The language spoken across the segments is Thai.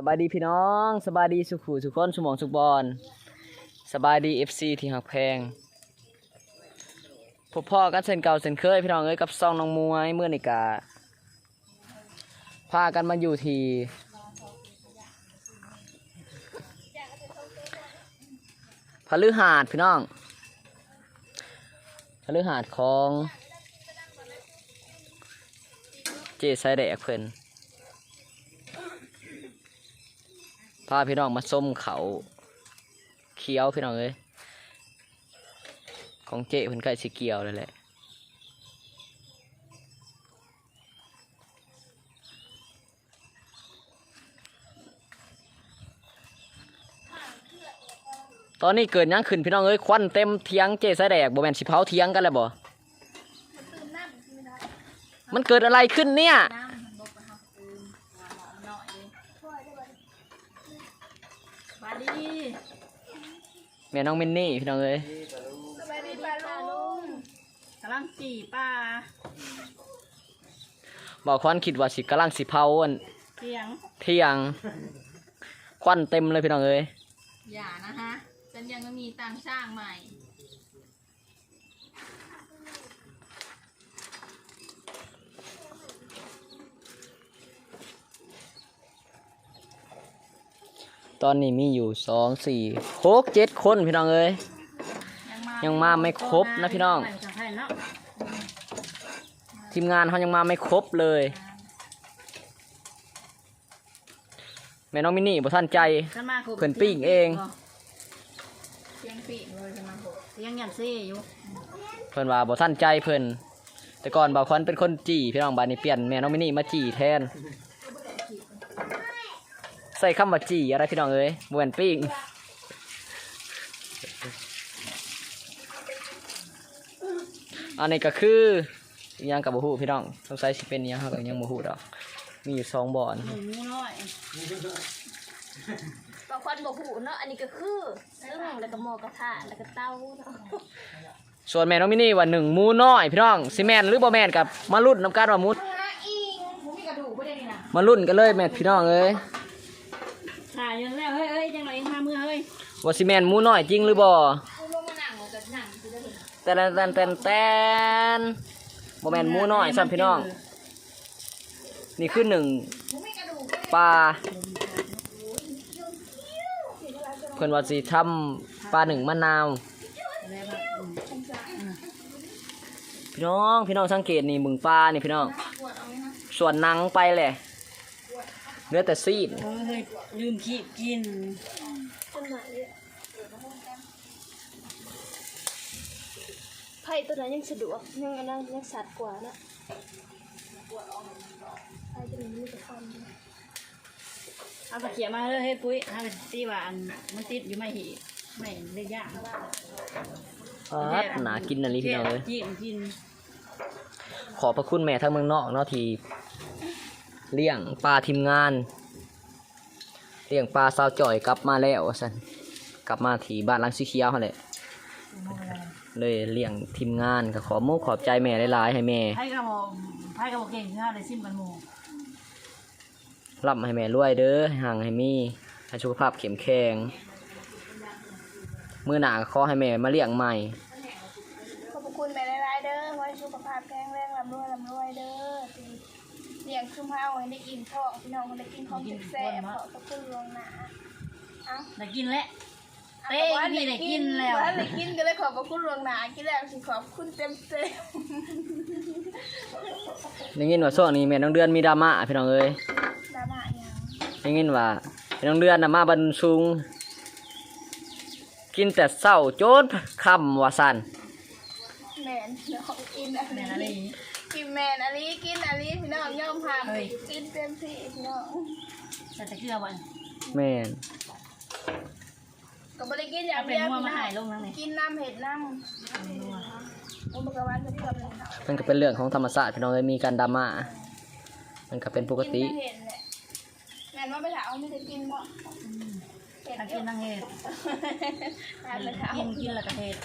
สบายดีพี่น้องสบายดีสุขุสุขคนสมองสุขบอลสบายดีเอฟซีที่หักแพงพบพ่อกันเส้นเก่าเส้นเคยพี่น้องเอ้ยกับซองน้องมวยเมื่อนิกาพากันมาอยู่ที่พฤหาดพี่น้องพฤหาดของ เจไซแดกเพิ่น พาพี่น้องมาส้มเขาเคี้ยวพี่น้องเอ้ยของเจ๊เพิ่นใกล้สิเกียวเลยแหละตอนนี้เกิดยังขึ้นพี่น้องเอ้ยควันเต็มเทียงเจ๊สายแดกบ่แม่นสิเผาเทียงกันแล้วบ่มันเกิดอะไรขึ้นเนี่ย น้ำมันบกไปครับอืมหอมหน่อยเลยมา ดีแม่น้องมินนี่พี่น้องเอ้ยสบายดีป้าลุงกำลังจีป้าบอกควันคิดว่าสิกำลังสิเผาอันเทียงเที่ยงควันเต็มเลยพี่น้องเอ้ยอย่านะฮะฉันยังไม่มีตังค์สร้างใหม่ ตอนนี้มีอยู่สองสี่หกเจ็ดคนพี่น้องเอ้ย ยังมาไม่ครบนะพี่น้อง ทีมงานเขายังมาไม่ครบเลย แม่น้องมินนี่บ่ทันใจฉันมาครบเพิ่นปิ้งเองเทียงปิ้งเลยฉันมาครบเทียงยันซี่อยู่เพิ่นว่าบ่ทันใจเพิ่นแต่ก่อนบ่าวควันเป็นคนจี่พี่น้องบาดนี้เปลี่ยนแม่น้องมินนี่มาจี่แทน ใส่คำว่าจี่อะไรพี่น้องเอ้ยบ่แม่นปิ้งอันนี้ก็คืออิหยังกับบ่ฮู้พี่น้องสงสัยสิเป็นอิหยังเฮาก็ยังบ่ฮู้ดอกมีอยู่สองบ่อนหมูน้อยบางคนบอกหูเนาะอันนี้ก็คือซึ่งแล้วก็หมอกระทะแล้วก็เต้าเนาะส่วนแม่น้องมินี่ว่าหนึ่งหมูน้อยพี่น้องสิแม่นหรือบ่แม่นกับมาลุ้นน้ำกันว่าหมูฮะอิงผมมีกระดูกไม่ได้นี่นะมาลุ้นกันเลยแม่พี่น้องเอ้ย ถ่ายยังแล้วเฮ้ยเฮ้ยจังไรมาเมื่อเฮ้ยว่าสิแมนหมูน้อยจริงหรือบ่กูลงมาหนังกับหนังคือได้เห็นแต่นแต่นแต่นแต่นบ่แมนหมูน้อยซ้ำพี่น้อง นี่คือหนึ่งผมมีกระดูกปลาเพิ่นว่าสิทำปลาหนึ่งมะนาว พี่น้องพี่น้องสังเกตนี่มึงปลานี่พี่น้อง ส่วนหนังไปแหละ เหลือแต่ซีดเฮ้ยเฮ้ยลืมขีดกินต้นไม้เนี่ยไผ่ตัวนั้นยังสะดวกยังอันนั้นยังสัตว์กว่าเนาะไผ่ตัวนี้มีแต่ความเอาตะเกียบมาเฮ้ยเฮ้ยปุ้ยถ้าเป็นตีว่าอันมันติดอยู่ไม่หีไม่ได้ยากปัดหนากินอันนี้พี่น้องเอ้ยกินกินขอบพระคุณแม่ทั้งเมืองนอกเนาะที่ เลี้ยงปลาทีมงาน เลี้ยงปลาสาวจ่อยกลับมาแล้วว่าสันกลับมาที่บ้านหลังสีเขียวเขาแหละเลยเลี้ยงทีมงานก็ขอมุกขอบใจแม่หลายๆให้แม่ไพ่กระบอกไพ่กระบอกเก่งคืออะไรซิมกันหมูร่ำให้แม่รวยเด้อให้ห่างให้มีให้สุขภาพเข้มแข็งมือหนาก็ขอให้แม่มาเลี้ยงใหม่ขอบคุณแม่หลายๆเด้อไว้สุขภาพแข็งแรงร่ำรวยร่ำรวยเด้อที่ เลี้ยงซุ่มเฮาให้ได้กินท้องพี่น้องให้ได้กินของแซ่บๆขอบพระคุณหลวงหนาเอ้า ได้กินแล้ว เต้พี่ได้กินแล้ว ว่าได้กินก็เลยขอบพระคุณหลวงหนากินแล้วสิขอบคุณเต็มเต็มได้ยินว่าช่วงนี้แม่น้องเดือนมีดราม่าพี่น้องเอ้ยๆดราม่าหยังได้ยินว่าแม่น้องเดือนน่ะมาบันซุง กินแต่เศร้าโจนคำว่าสันแมนน้องกินอะแม่ไรอะไรกิน แมนอะไรกินอะไรพี่น้องยอมพามเฮ้ยกินเต็มที่พี่น้องแต่ตะเกียบวันแม่นก็บ่ได้กินอย่าเอางเป็นเดียวหัวพี่มาน้อหายงลงนั่นเลยกินน้ำเห็ดน้ำอุปกรณ์จะเทียบเลยเนาะมันก็เป็นเรื่องของธรรมศาสตร์พี่น้องเลยมีการดราม่ามันก็เป็นปกติกินแต่เห็ดแหละแม่นว่าไปถามเอาไม่ได้กินบ่เห็ดทั้งเยกินอะทั้งเห็ดทานไปถามกินกินแล้วก็เห็ด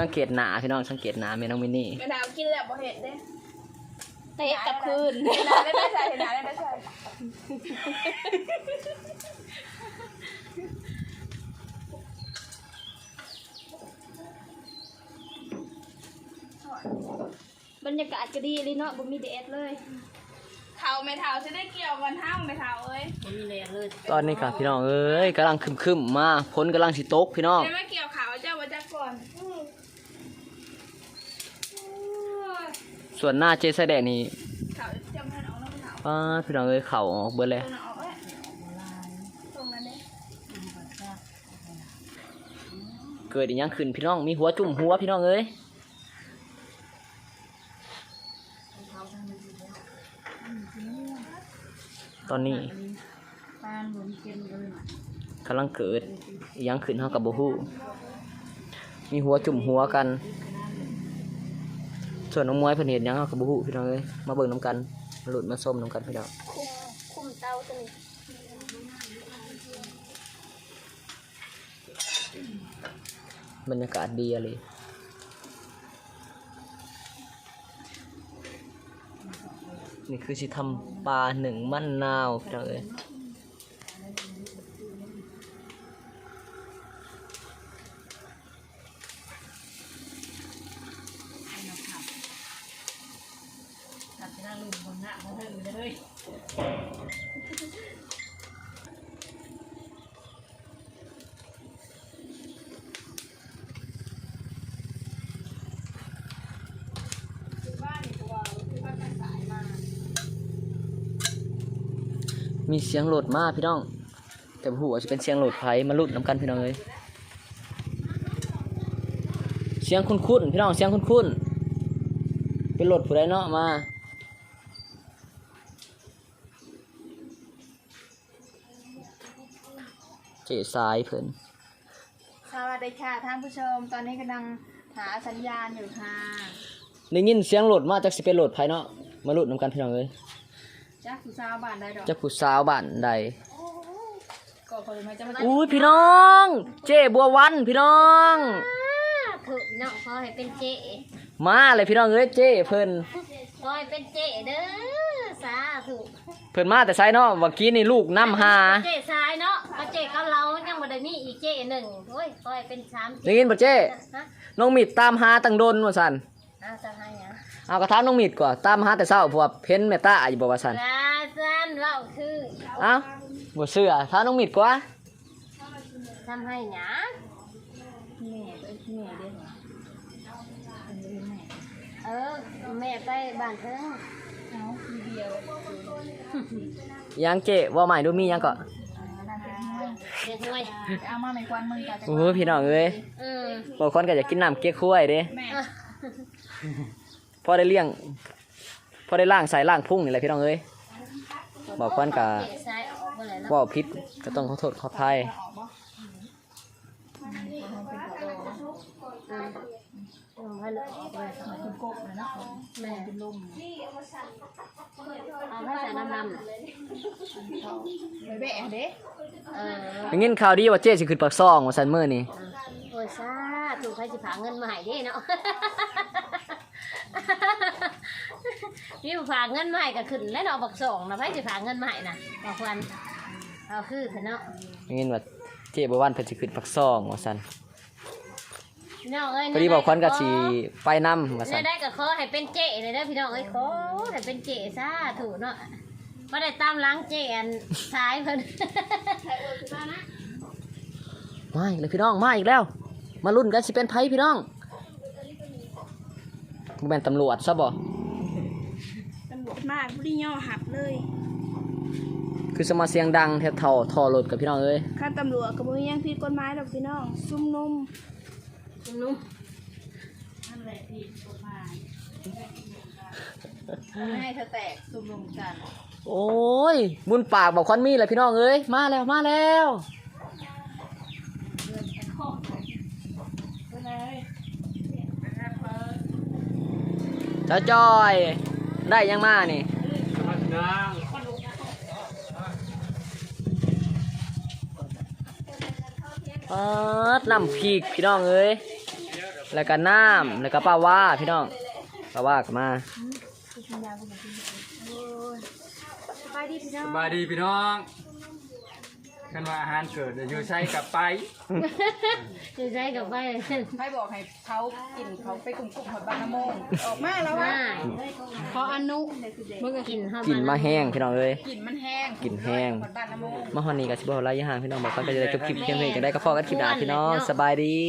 สังเกตหนาพี่น้องสังเกตหนาแม่น้องมินนี่ไปถามกินแล้วบ่เห็ดเด้ เอ๊ะกับคืน น้ำได้ไม่ใช่น้ำได้ไม่ใช่บรรยากาศก็ดีเลยเนาะบ่มีแดดเลย เท้าไม่เท้าจะได้เกี่ยวกันห้างไม่เท้าเอ้ยบ่มีแรงเลยตอนนี้ครับพี่น้องเอ้ยกำลังคึมๆมาพ้นกำลังสิตกพี่น้อง ได้ม่เกี่ยวเขาวเจ้าวัจักก่อน ส่วนหน้าเจสแดงนี่ขาวจำพันออกแล้วไม่เท้าป้าดพี่น้องเอ้ยเข่าออกเบิดเลยตรงนั้นออกแล้วตรงนั้นเลยเกิดอีหยังขึ้นพี่น้องมีหัวจุ่มหัวพี่น้องเอ้ยตอนนี้ปานบ่มีเค็มเลยน่ะกำลังเกิดอีหยังขึ้นเฮากับบ่ฮู้มีหัวจุ่มหัวกัน ส่วนน้องมวยเพิ่นเห็นหยังเฮากับบ่ฮู้พี่น้องเอ้ยมาเบิ่งนํกันมาหลุ้นมาส้มนํกันพี่น้องคุมคุมเตาตัวนี้บรรยากาศดีอะเลยนี่คือสิทำปลาหนึ่งมันนาวพี่น้องเอ้ย ตัดไปนั่งลืมคนหน้ามาเถิงเลย มีเสียงโหลดมากพี่น้อง แต่บ่ฮู้ว่าจะเป็นเสียงโหลดไผมาลุ้นนํกันพี่น้องเอ้ยเสียงคุ้นๆพี่น้องเสียงคุ้นๆเป็นโหลดผู้ใดเนาะมา เจสายเพิ่นสวัสดีค่ะท่านผู้ชม ตอนนี้กำลังหาสัญญาณอยู่ค่ะได้ยินเสียงโหลดมาจากสิเป็นโหลดไผเนาะมาลุ้นนํกันพี่น้องเอ้ยจักผู้สาวบ้านได้ดอกจะผู้สาวบ้านใดก็คนมาจะมาอุ้ยพี่น้อง เจ๊บัววันพี่น้องถูกเนาะขอให้เป็นเจมาเลยพี่น้องเอ้ยเจ๊เพิ่นขอให้เป็นเจเด้อ สาธุเพิ่นมาแต่ไซเนาะเมื่อกี้นี่ลูกน้ำหาเจซ้ายเนาะก็เจกับเรายังบ่ได้มีอีกเจหนึ่งโอ้ยขอให้เป็นสามได้ยินบ่เจ๊ฮะน้องมิดตามหาตั้งโดนว่าซั่นเอาจะให้หยังเอากระถามน้องมิดก่อนตามหาแต่เช้าเพราะว่าเพ้นแม่ตาอยู่บ่ว่าซั่นลาซันเว้าคือเอ้าบ่เชื่อถามน้องมิดกว่าทำให้หยังแม่เอ้ยแม่เด้ออันนี้แม่เออแม่ไปบ้านเพิ่ง เอาทีเดียวยังเจ๊ว่าใหม่ดูมีหยังก่อนเด็กน้อยเอามาไม่ควันมึงกะจะโอ้ยพี่น้องเอ้ยอืมบางคนก็อยากกินน้ำเก๊กฮวยเด้แม่เออพอได้เลี้ยงพอได้ล่างสายล่างพุ่งนี่แหละพี่น้องเอ้ยบอกคนก็เจซ้ายออกมาเลยเนาะว่าผิดก็ต้องขอโทษขออภัยออกบ่อืมอืมให้เลยออกเลยเป็นกบเลยเนาะ แม่เป็นลมเอาให้ใส่น้ำดำน่ะไปแบะเด้เออได้ยินข่าวดีว่าเจ๊สิขึ้นปากซองว่าซั่นมื้อนี้โอ้ยซาถูกใครสิผาเงินมาให้เด้เนาะนี่ผากเงินมาให้ก็ขึ้นแล้วเนาะบักสองนะไผสิผาเงินมาให้น่ะบอกควันเอาคือเถอะเนาะได้ยินว่าเจ๊บ่วันเพิ่นสิขึ้นปากซองว่าซั่น พี่น้องเอ้ยพอดีบอกคนก็สิไปนำว่าซั่ได้นได้ก็ขอให้เป็นเจ๊เลยเด้อพี่น้องเอ้ยขอให้เป็นเจ๊ซาถูกเนาะบ่ได้ตามหล้างเจ๊อันซ้ายเพิ่นมาอีกแล้วพี่น้องมาอีกแล้ว มาลุ้นกันสิเป็นไผพี่น้องบ่แม่นตำรวจซะบ่ตำรวจมากบุรีย่อหับเลย คือสมาเสียงดังแถวท่อท่อรถกับพี่น้องเอ้ยข้าตำรวจกับบุรียังผิดกฎหมายดอกพี่น้องซุ่มนุ่ม นุ่มนั่นแหละที่กฎหมายไม่ให้เธอแตกซุ่มรวมกันโอ้ยบุญปากบอกควันมีเลยพี่น้องเอ้ยมาแล้วมาแล้วจ้าจอย ได้ยังมานี่ปัดน้ำพริกพี่น้องเอ้ย แล้วก็น้ำแล้วก็ปลาว่าพี่น้องปลาว่าก็มาไปดิพี่น้องสบายดีพี่น้องกันว่าอาหารเกิดอยู่ใช้กับไปจะใช้กับไปใครบอกให้เขากินเขาไปกลุ่มกลุ่มหอดบางน้ำโมงออกมาแล้วมาว่าขออนุมึงก็กินเข้ากินมาแห้งพี่น้องเอ้ยกลิ่นมันแห้งกลิ่นแห้งหอดบางน้ำโมงมาฮอนนี้ก็สิบ่ฮอดระยะห่างพี่น้องบอกกันก็จะได้จบคลิปเพียงเท่านี้จะได้ก็พอกันคลิปหน้าพี่น้องสบายดี